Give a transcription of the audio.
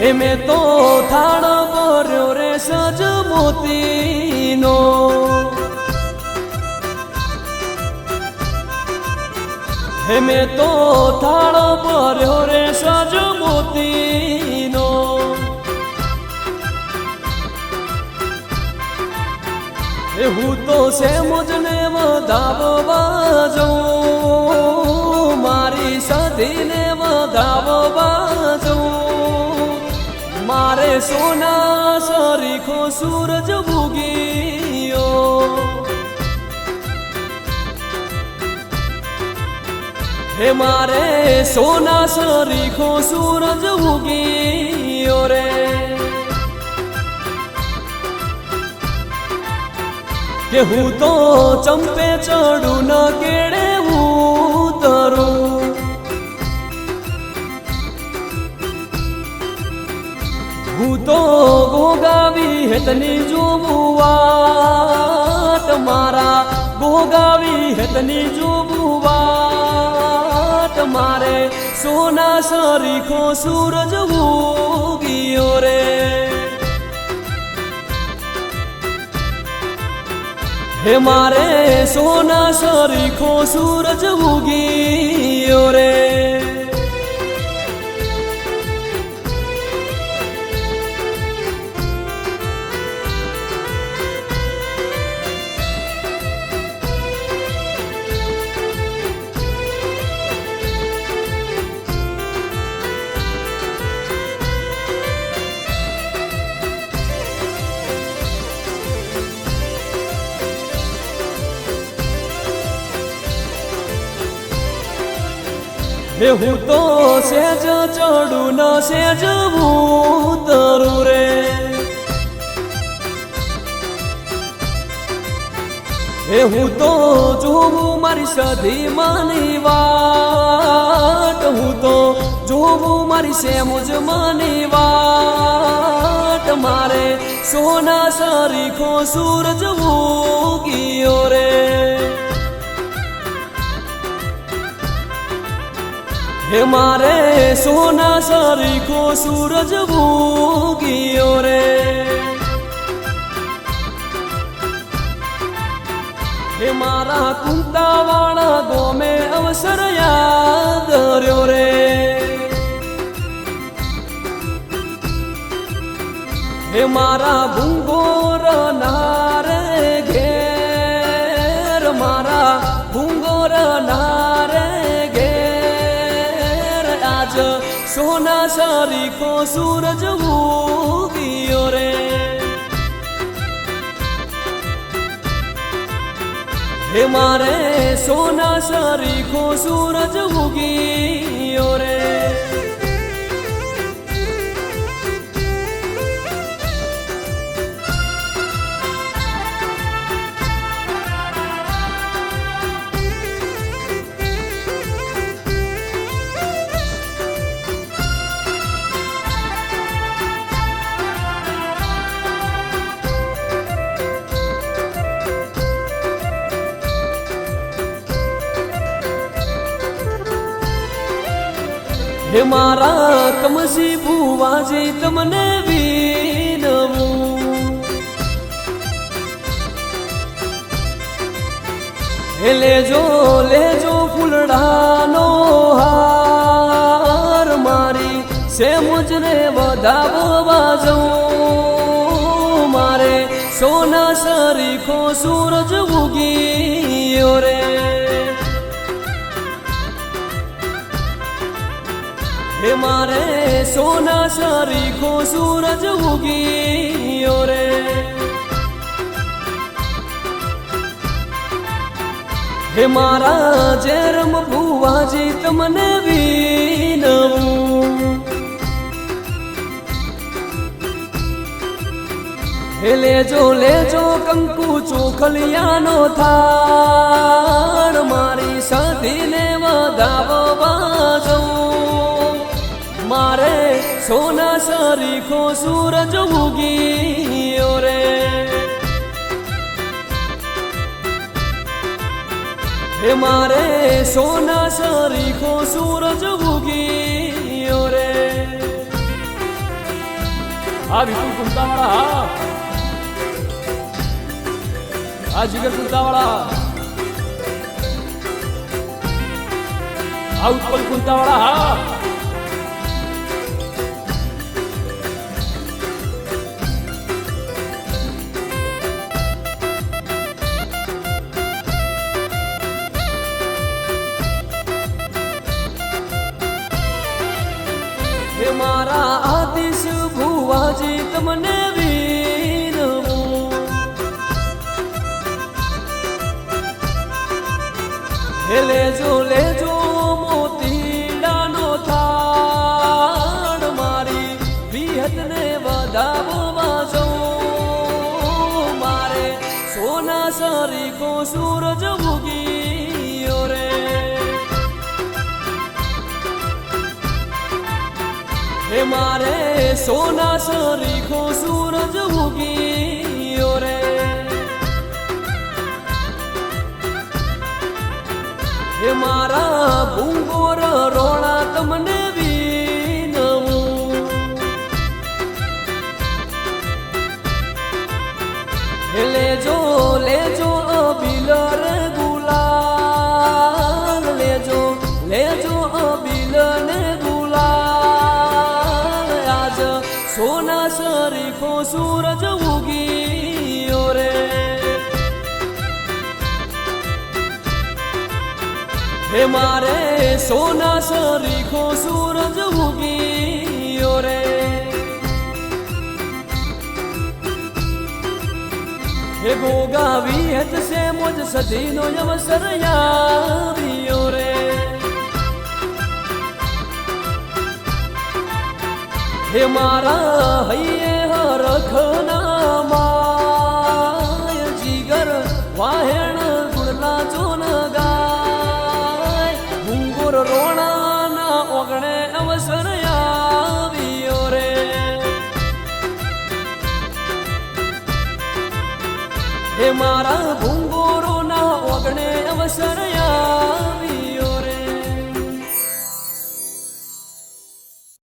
હે મેં તો થાળ ભર્યો રે સજ મોતીનો. હે મેં તો થાળ ભર્યો રે સજ મોતીનો. એ હું તો સેમજને વધાવવા જાઉં, મારી સધીને વધાવવા મારે સોના સરીખો સૂરજ ભૂગ્યો. હે મારે સોના સરીખો સૂરજ ઉગીયો રે. કે હું તો ચંપે ચડું ન કેડે હું ઉતરું હું તો ગોગાવી હેતની જોવું વાત. મારા ગોગાવી હેતની જોવું વાત. મારે સોના સરીખો સૂરજ ઉગીયો રે. હે મારે સોના સરીખો સૂરજ ઉગીયો રે. હે હું તો સેજ ચડું ન સેજ ઉતરું રે. હે હું તો જોવું મારી સધી માની વાટ હું તો જોવું મારી સેમુજ માની વાટ મારે સોના સરીખો સૂરજ ઉગીયો રે. હે મારે સોના સરીખો સૂરજ ભૂગ્યો રે. હે મારા કુંતાવાળા ગોમે અવસર યાદ રહ્યો રે. હે મારા ભૂંગોર સોના કો સૂરજ ઉગીયો રે. હે મારે સોના સરીખો સૂરજ ઉગીયો રે. હે મારા કમસી ભુવાજી તમને વિનવું. હે લેજો લેજો ફૂલડાનો હાર, મારી સેમુજને વધાવવા જઉં મારે સોના સરીખો સૂરજ ઉગી રે. હે મારે સોના સરીખો સૂરજ ઉગીયો રે. હે મારા જેરમ ભુવાજી તમને વિનવું. હે લેજો લેજો કંકુ ચોખલિયાનો થાળ, મારી સધીને વધાવવા જઉં. મારે સોના સરીખો સૂરજ ઉગીયો રે. હે મારે સોના સરીખો સૂરજ ઉગીયો રે. હા, વિપુલ કુંતાવાળા, હા. હા, જીગર કુંતાવાળા. આ ઉત્પલ કુંતાવાળા, હા. મારા આદિશ ભુવાજી તમને વીરવું હેલે લેજો લેજો હે મારે સોના સરીખો સૂરજ ઉગીયો રે. હે મારા ભૂંગોર રોણા તમને સોના સરીખો સૂરજ ઉગીયો રે હે મારે સોના સરીખો સૂરજ ઉગીયો રે હે ગોગાવી હત સે મોજ સધીનો અવસર આવ્યો રે હે મારા હૈયે હરખના માય જીગર વાહેણ